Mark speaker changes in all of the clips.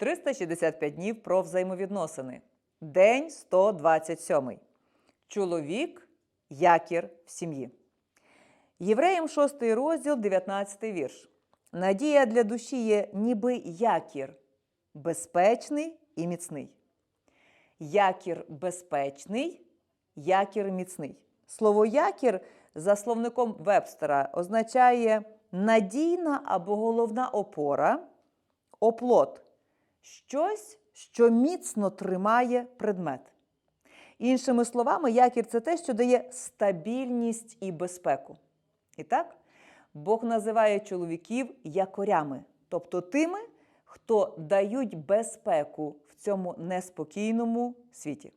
Speaker 1: 365 днів про взаємовідносини. День 127. Чоловік якір в сім'ї. Євреям 6 розділ, 19 вірш. Надія для душі є ніби якір, безпечний і міцний. Якір безпечний, якір міцний. Слово якір за словником Вебстера означає надійна або головна опора, оплот, щось, що міцно тримає предмет. Іншими словами, якір це те, що дає стабільність і безпеку. І так, Бог називає чоловіків якорями, тобто тими, хто дають безпеку в цьому неспокійному світі.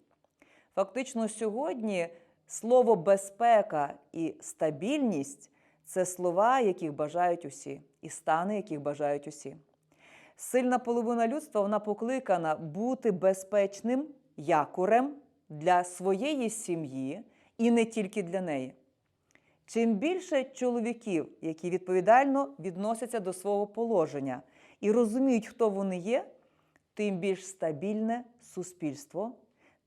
Speaker 1: Фактично, сьогодні слово безпека і стабільність це слова, яких бажають усі, і стани, яких бажають усі. Сильна половина людства вона покликана бути безпечним якорем для своєї сім'ї і не тільки для неї. Чим більше чоловіків, які відповідально відносяться до свого положення і розуміють, хто вони є, тим більш стабільне суспільство,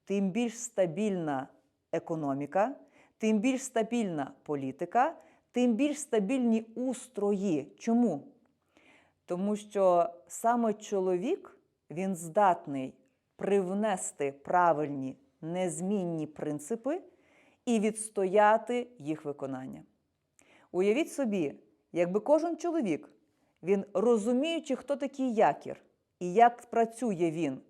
Speaker 1: тим більш стабільна економіка, тим більш стабільна політика, тим більш стабільні устрої. Чому? Тому що саме чоловік він здатний привнести правильні незмінні принципи і відстояти їх виконання. Уявіть собі, якби кожен чоловік, він розуміючи, хто такий якір і як працює він,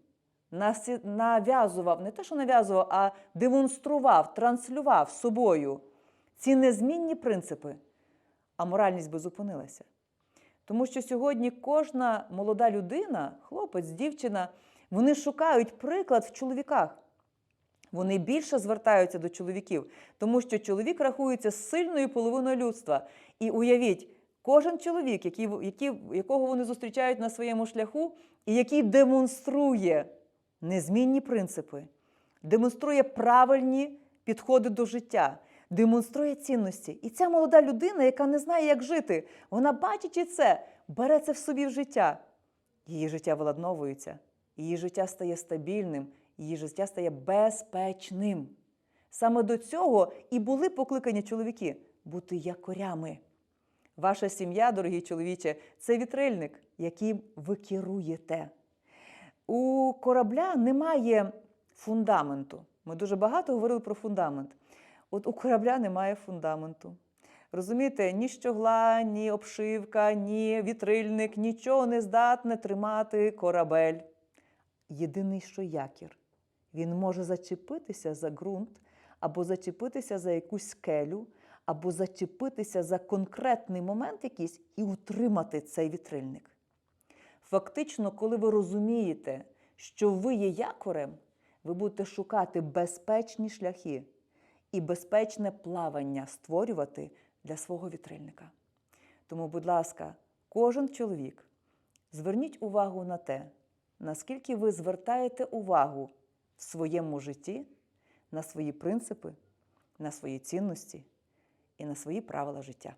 Speaker 1: нав'язував, не те, що нав'язував, а демонстрував, транслював собою ці незмінні принципи, а моральність би зупинилася. Тому що сьогодні кожна молода людина, хлопець, дівчина, вони шукають приклад в чоловіках. Вони більше звертаються до чоловіків, тому що чоловік рахується сильною половиною людства. І уявіть, кожен чоловік, який, який, якого вони зустрічають на своєму шляху, і який демонструє незмінні принципи, демонструє правильні підходи до життя, демонструє цінності. І ця молода людина, яка не знає, як жити, вона бачачи це, бере це в собі в життя. Її життя виладновується, її життя стає стабільним, її життя стає безпечним. Саме до цього і були покликані чоловіки бути якорями. Ваша сім'я, дорогі чоловіче, це вітрильник, яким ви керуєте. У корабля немає фундаменту. Ми дуже багато говорили про фундамент. От у корабля немає фундаменту. Розумієте, ні щогла, ні обшивка, ні вітрильник, нічого не здатне тримати корабель. Єдиний, що якір. Він може зачепитися за ґрунт, або зачепитися за якусь скелю, або зачепитися за конкретний момент якийсь і утримати цей вітрильник. Фактично, коли ви розумієте, що ви є якорем, ви будете шукати безпечні шляхи і безпечне плавання створювати для свого вітрильника. Тому, будь ласка, кожен чоловік, зверніть увагу на те, наскільки ви звертаєте увагу в своєму житті на свої принципи, на свої цінності і на свої правила життя.